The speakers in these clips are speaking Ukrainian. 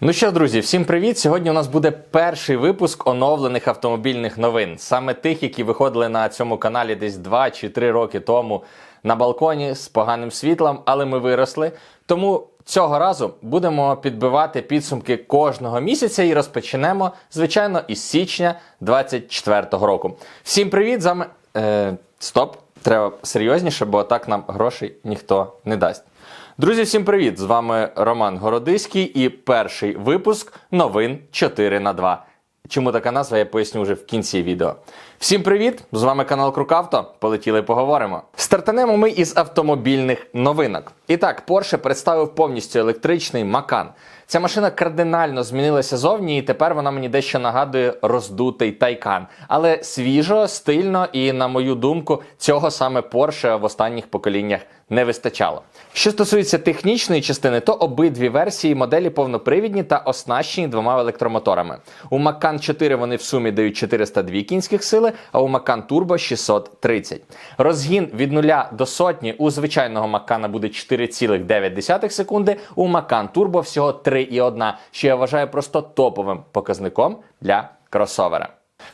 Ну що, друзі, всім привіт! Сьогодні у нас буде перший випуск оновлених автомобільних новин, саме тих, які виходили на цьому каналі десь 2 чи 3 роки тому на балконі з поганим світлом, але ми виросли. Тому цього разу будемо підбивати підсумки кожного місяця і розпочнемо, звичайно, із січня 24-го року. Всім привіт! З. Е, стоп! Треба серйозніше, бо так нам грошей ніхто не дасть. Друзі, всім привіт! З вами Роман Городиський і перший випуск новин 4 на 2. Чому така назва, я поясню вже в кінці відео. Всім привіт! З вами канал Крукавто. Полетіли поговоримо. Стартанемо ми із автомобільних новинок. І так, Porsche представив повністю електричний Macan. Ця машина кардинально змінилася зовні, і тепер вона мені дещо нагадує роздутий тайкан. Але свіжо, стильно і, на мою думку, цього саме Porsche в останніх поколіннях не вистачало. Що стосується технічної частини, то обидві версії моделі повнопривідні та оснащені двома електромоторами. У Macan 4 вони в сумі дають 402 кінських сили, а у Макан Turbo 630. Розгін від 0 до сотні у звичайного Макана буде 4,9 секунди, у Макан Turbo всього 3,1, що я вважаю просто топовим показником для кросовера.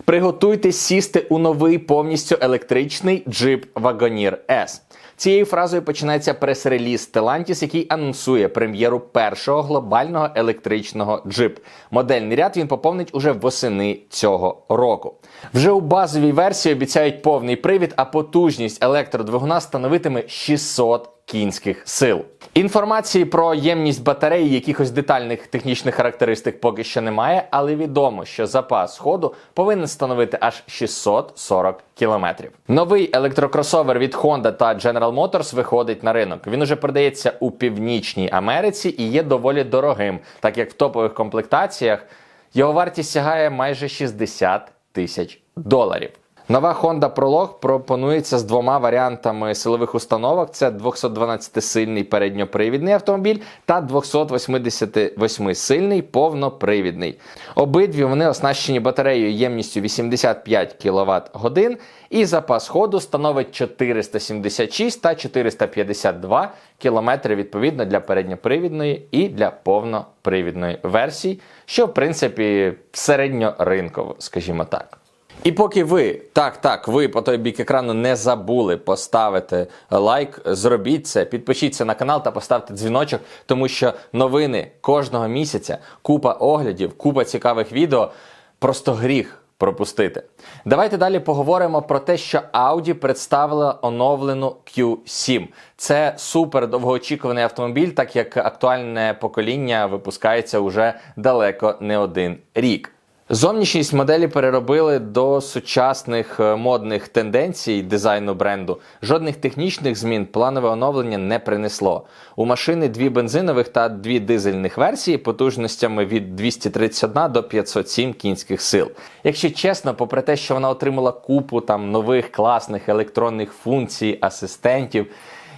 Приготуйтесь сісти у новий повністю електричний Jeep Wagoneer S. Цією фразою починається прес-реліз Stellantis, який анонсує прем'єру першого глобального електричного джип. Модельний ряд він поповнить уже восени цього року. Вже у базовій версії обіцяють повний привід, а потужність електродвигуна становитиме 600 кінських сил. Інформації про ємність батареї, якихось детальних технічних характеристик поки що немає, але відомо, що запас ходу повинен становити аж 640 кілометрів. Новий електрокросовер від Honda та General Motors виходить на ринок. Він уже продається у Північній Америці і є доволі дорогим, так як в топових комплектаціях його вартість сягає майже 60 тисяч доларів. Нова Honda Prolog пропонується з двома варіантами силових установок: це 212-сильний передньопривідний автомобіль та 288-сильний повнопривідний. Обидві вони оснащені батареєю ємністю 85 кВт годин, і запас ходу становить 476 та 452 км відповідно для передньопривідної і для повнопривідної версій, що в принципі середньоринково, скажімо так. І поки ви, так, так, ви по той бік екрану не забули поставити лайк, зробіть це, підпишіться на канал та поставте дзвіночок, тому що новини кожного місяця, купа оглядів, купа цікавих відео, просто гріх пропустити. Давайте далі поговоримо про те, що Audi представила оновлену Q7. Це супер довгоочікуваний автомобіль, так як актуальне покоління випускається уже далеко не один рік. Зовнішність моделі переробили до сучасних е, модних тенденцій дизайну бренду. Жодних технічних змін планове оновлення не принесло. У машини дві бензинових та дві дизельних версії потужностями від 231 до 507 кінських сил. Якщо чесно, попри те, що вона отримала купу там нових класних електронних функцій, асистентів,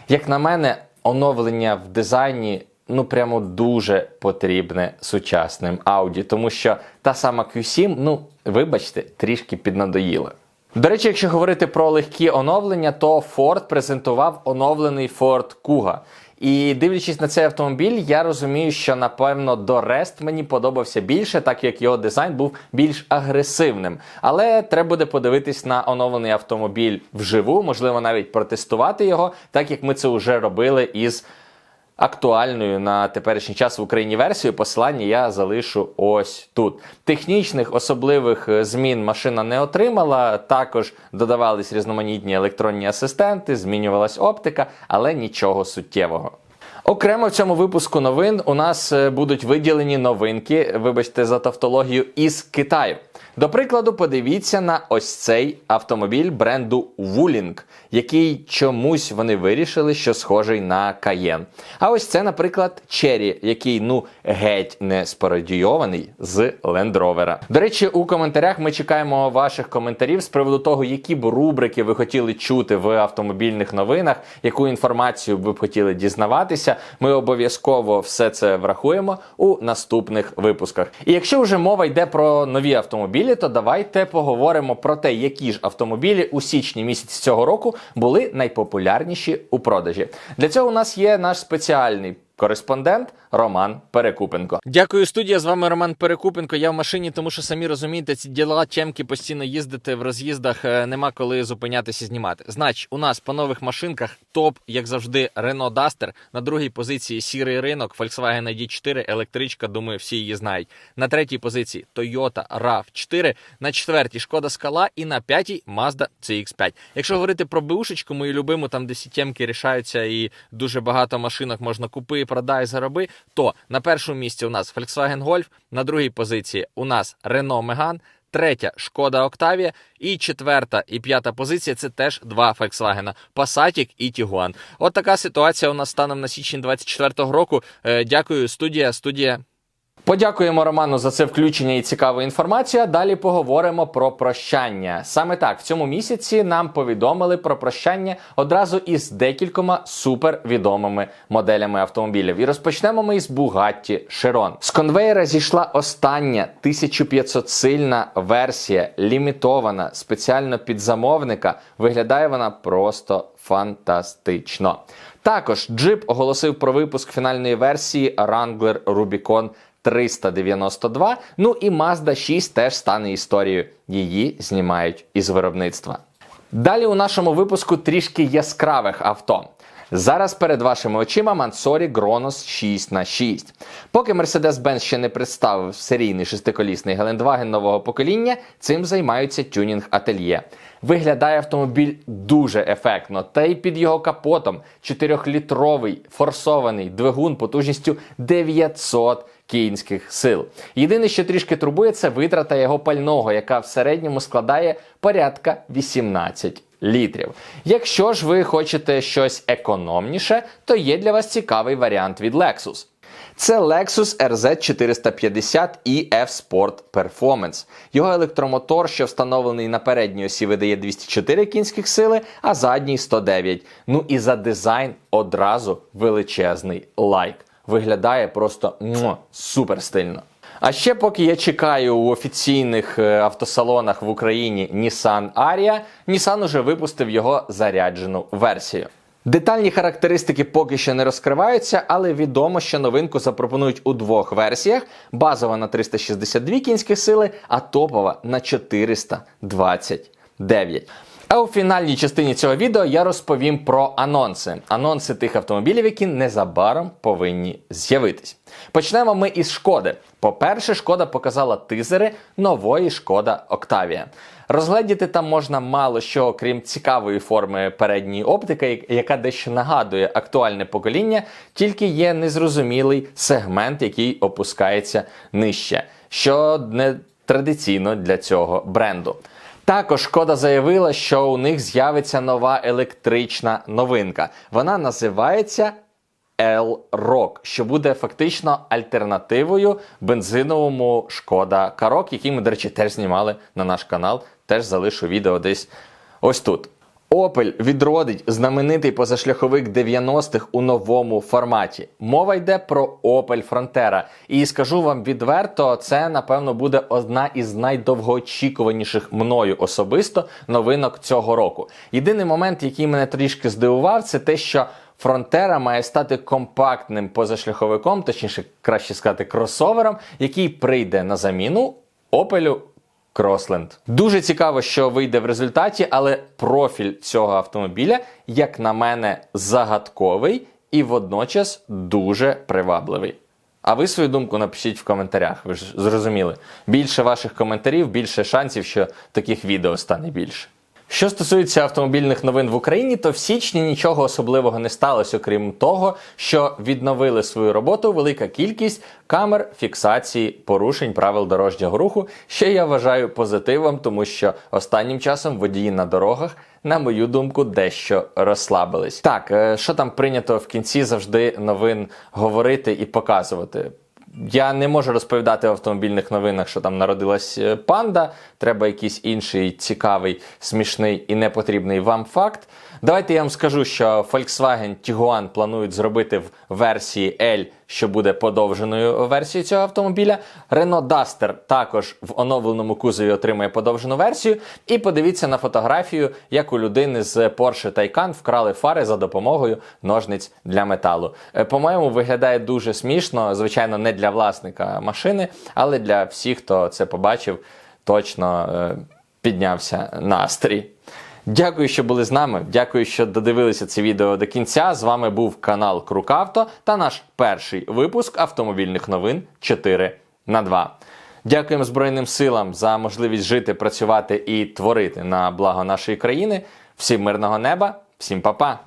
як на мене, оновлення в дизайні ну прямо дуже потрібне сучасним Audi, тому що та сама Q7, ну вибачте, трішки піднадоїла. До речі, якщо говорити про легкі оновлення, то Ford презентував оновлений Ford Kuga. І дивлячись на цей автомобіль, я розумію, що напевно до Рест мені подобався більше, так як його дизайн був більш агресивним. Але треба буде подивитись на оновлений автомобіль вживу, можливо, навіть протестувати його, так як ми це вже робили із актуальною на теперішній час в Україні версію. Посилання я залишу ось тут. Технічних особливих е, змін машина не отримала. Також додавались різноманітні електронні асистенти, змінювалась оптика, але нічого суттєвого. Окремо в цьому випуску новин у нас е, будуть виділені новинки, вибачте за тавтологію, із Китаю. До прикладу, подивіться на ось цей автомобіль бренду Wuling, який чомусь вони вирішили, що схожий на Cayenne. А ось це, наприклад, Cherry, який ну геть не спародійований з Land Rover. До речі, у коментарях ми чекаємо ваших коментарів з приводу того, які б рубрики ви хотіли чути в автомобільних новинах, яку інформацію ви б хотіли дізнаватися. Ми обов'язково все це врахуємо у наступних випусках. І якщо вже мова йде про нові автомобілі, то давайте поговоримо про те, які ж автомобілі у січні місяці цього року були найпопулярніші у продажі. Для цього у нас є наш спеціальний Кореспондент Роман Перекупенко. Дякую, студія. З вами Роман Перекупенко. Я в машині, тому що самі розумієте, ці діла чемки постійно їздити в роз'їздах. е, Нема коли зупинятися знімати. Значить, у нас по нових машинках топ, як завжди, Renault Duster. На другій позиції сірий ринок, Volkswagen ID4, електричка. Думаю, всі її знають. На третій позиції Toyota RAV4, на четвертій Шкода Скала і на п'ятій Mazda CX-5. Якщо говорити про бушечку, мою любиму, там де сітємки рішаються і дуже багато машинок можна купи, продай, зароби, то на першому місці у нас Volkswagen Golf, на другій позиції у нас Renault Megane, Третя Шкода Octavia і четверта і п'ята позиція це теж два Volkswagen Passat і Tiguan. От така ситуація у нас станом на січень 24-го року. Е, Дякую, студія. Студія. Подякуємо Роману за це включення і цікаву інформацію. Далі поговоримо про прощання. Саме так в цьому місяці нам повідомили про прощання одразу із декількома супервідомими моделями автомобілів. І розпочнемо ми із Bugatti Chiron. З конвейера зійшла остання 1500 сильна версія, лімітована спеціально під замовника. Виглядає вона просто фантастично. Також Jeep оголосив про випуск фінальної версії Wrangler Rubicon 392. Ну і Mazda 6 теж стане історією. Її знімають із виробництва. Далі у нашому випуску трішки яскравих авто. Зараз перед вашими очима Mansory Гронос 6 на 6 Поки Mercedes-Benz ще не представив серійний шестиколісний Гелендваген нового покоління, цим займаються тюнінг ательє. Виглядає автомобіль дуже ефектно, та й під його капотом 4-літровий форсований двигун потужністю 900 кінських сил. Єдине, що трішки турбує, це витрата його пального, яка в середньому складає порядка 18 літрів. Якщо ж ви хочете щось економніше, то є для вас цікавий варіант від Lexus. Це Lexus RZ 450 EF Sport Performance. Його електромотор, що встановлений на передній осі, видає 204 кінських сили, а задній 109. Ну і за дизайн одразу величезний лайк. Виглядає просто муа, супер стильно. А ще поки я чекаю у офіційних е, автосалонах в Україні Nissan Aria, Nissan уже випустив його заряджену версію. Детальні характеристики поки що не розкриваються, але відомо, що новинку запропонують у двох версіях: базова на 362 кінські сили, а топова на 429. А у фінальній частині цього відео я розповім про анонси. Анонси тих автомобілів, які незабаром повинні з'явитись. Почнемо ми із шкоди. По-перше, шкода показала тизери нової шкода Octavia. Розгледіти там можна мало що, окрім цікавої форми передньої оптики, яка дещо нагадує актуальне покоління, тільки є незрозумілий сегмент, який опускається нижче, що не традиційно для цього бренду. Також шкода заявила, що у них з'явиться нова електрична новинка. Вона називається L-Rock, що буде фактично альтернативою бензиновому шкода Карок, який ми, до речі, теж знімали на наш канал. Теж залишу відео десь ось тут. Opel відродить знаменитий позашляховик 90-х у новому форматі. Мова йде про Opel Frontera. І скажу вам відверто, це напевно буде одна із найдовгоочікуваніших мною особисто новинок цього року. Єдиний момент, який мене трішки здивував, це те, що Фронтера має стати компактним позашляховиком, точніше, краще сказати, кросовером, який прийде на заміну Opel Кросленд. Дуже цікаво, що вийде в результаті, але профіль цього автомобіля, як на мене, загадковий і водночас дуже привабливий. А ви свою думку напишіть в коментарях. Ви ж зрозуміли. Більше ваших коментарів, більше шансів, що таких відео стане більше. Що стосується автомобільних новин в Україні, то в січні нічого особливого не сталося, окрім того, що відновили свою роботу велика кількість камер фіксації порушень правил дорожнього руху, що я вважаю позитивом, тому що останнім часом водії на дорогах. На мою думку, дещо розслабились. Так, е, що там прийнято в кінці завжди новин говорити і показувати. Я не можу розповідати в автомобільних новинах, що там народилась е, панда. Треба якийсь інший цікавий, смішний і непотрібний вам факт. Давайте я вам скажу, що Volkswagen Tiguan планують зробити в версії L що буде подовженою версією цього автомобіля. Renault Duster також в оновленому кузові отримує подовжену версію. І подивіться на фотографію, як у людини з Porsche Taycan вкрали фари за допомогою ножниць для металу. Е, По-моєму, виглядає дуже смішно, звичайно, не для власника машини, але для всіх, хто це побачив, точно е, піднявся настрій. Дякую, що були з нами. Дякую, що додивилися це відео до кінця. З вами був канал Крукавто та наш перший випуск автомобільних новин 4 на 2. Дякуємо Збройним силам за можливість жити, працювати і творити на благо нашої країни. Всім мирного неба, всім па-па!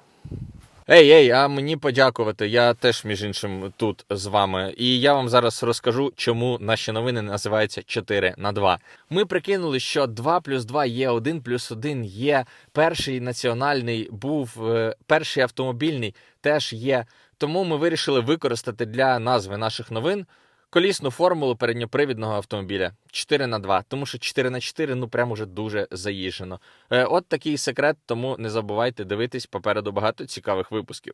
Ей, ей, а мені подякувати. Я теж, між іншим, тут з вами. І я вам зараз розкажу, чому наші новини називаються 4 на 2. Ми прикинули, що 2 плюс 2 є 1 плюс 1 є. Перший національний був, е, перший автомобільний теж є. Тому ми вирішили використати для назви наших новин колісну формулу передньопривідного автомобіля 4 на 2. Тому що 4 на 4 ну прям уже дуже заїжджено. Е, От такий секрет, тому не забувайте дивитись попереду багато цікавих випусків.